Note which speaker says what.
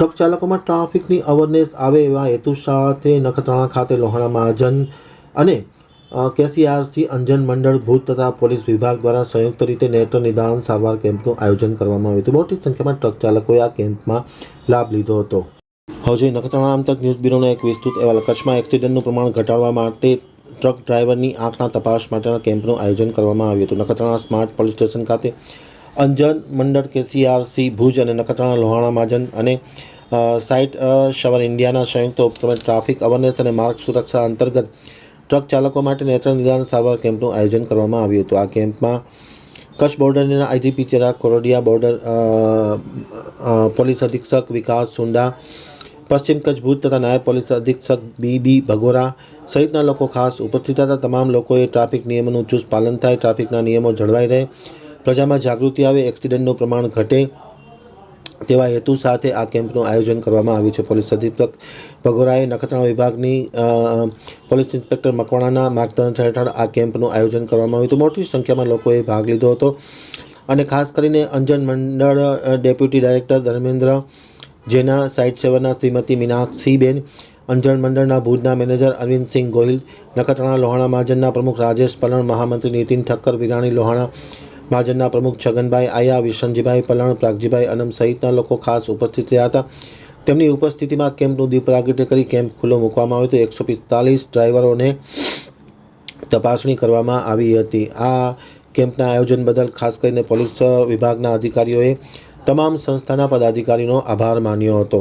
Speaker 1: Truck ચાલકોમાં ટ્રાફિકની awareness આવે એવા હેતુ સાથે નખત્રાણા ખાતે લોહાણા મહાજન અને કેસીઆરસી અંજન મંડળ ભૂત તથા પોલીસ વિભાગ દ્વારા સંયુક્ત રીતે નેત્ર નિદાન સારવાર કેમ્પનું આયોજન કરવામાં આવ્યું હતું. મોટી સંખ્યામાં ટ્રક ચાલકોએ આ કેમ્પમાં લાભ લીધો હતો. હજી નખત્રાણા આમતક ન્યૂઝ બ્યુરોનો એક વિસ્તૃત અહેવાલ. કચ્છમાં એક્સિડન્ટનું પ્રમાણ ઘટાડવા માટે ટ્રક ડ્રાઈવરની આંખના તપાસ માટેના કેમ્પનું આયોજન કરવામાં આવ્યું હતું. નખત્રાણા સ્માર્ટ પોલીસ સ્ટેશન ખાતે અંજન મંડળ, કેસીઆરસી, ભુજ અને નખત્રાણા, લોહાણા, મહાજન અને સાઇટ શવર ઇન્ડિયાના સંયુક્ત ઉપક્રમે ટ્રાફિક અવેરનેસ અને માર્ગ સુરક્ષા અંતર્ગત ટ્રક ચાલકો માટે નેત્ર નિદાન સારવાર કેમ્પનું આયોજન કરવામાં આવ્યું હતું. આ કેમ્પમાં Kutch બોર્ડરના IGP Chirag Korodiya border police અધિક્ષક વિકાસ સુંડા, પશ્ચિમ કચ્છ ભુજ તથા નાયબ પોલીસ અધિક્ષક બી બી ભગોરા સહિતના લોકો ખાસ ઉપસ્થિત હતા. તમામ લોકોએ ટ્રાફિક નિયમોનું ચુસ્ત પાલન થાય, ટ્રાફિકના નિયમો જળવાઈ રહે પ્રજામાં જાગૃતિ આવે, એક્સિડન્ટનું પ્રમાણ ઘટે તેવા હેતુ સાથે આ કેમ્પનું આયોજન કરવામાં આવ્યું છે. પોલીસ અધિક્ષક ભગોરાએ નખત્રાણા વિભાગની પોલીસ ઇન્સ્પેક્ટર મકવાણાના માર્ગદર્શન હેઠળ આ કેમ્પનું આયોજન કરવામાં આવ્યું હતું. મોટી સંખ્યામાં લોકોએ ભાગ લીધો હતો અને ખાસ કરીને અંજન મંડળ ડેપ્યુટી ડાયરેક્ટર ધર્મેન્દ્ર જેના સાઇટ સેવરના શ્રીમતી મીનાક્ષીબેન અંજણ મંડળના ભુજના મેનેજર અરવિંદસિંહ ગોહિલ, નખત્રાણા લોહાણા મહાજનના પ્રમુખ રાજેશ પલણ, મહામંત્રી નીતિન ઠક્કર, વિરાણી લોહાણા મહાજનના પ્રમુખ છગનભાઈ આયા, વિશનજીભાઈ પલણ, પ્રાગજીભાઈ અનમ સહિતના લોકો ખાસ ઉપસ્થિત રહ્યા હતા. તેમની ઉપસ્થિતિમાં કેમ્પનું દીપ પ્રાગટ્ય કરી કેમ્પ ખુલ્લો મૂકવામાં આવ્યો હતો. એકસો પિસ્તાલીસ ડ્રાઈવરોને તપાસણી કરવામાં આવી હતી. આ કેમ્પના આયોજન બદલ ખાસ કરીને પોલીસ વિભાગના અધિકારીઓએ તમામ સંસ્થાના પદાધિકારીનો આભાર માન્યો હતો.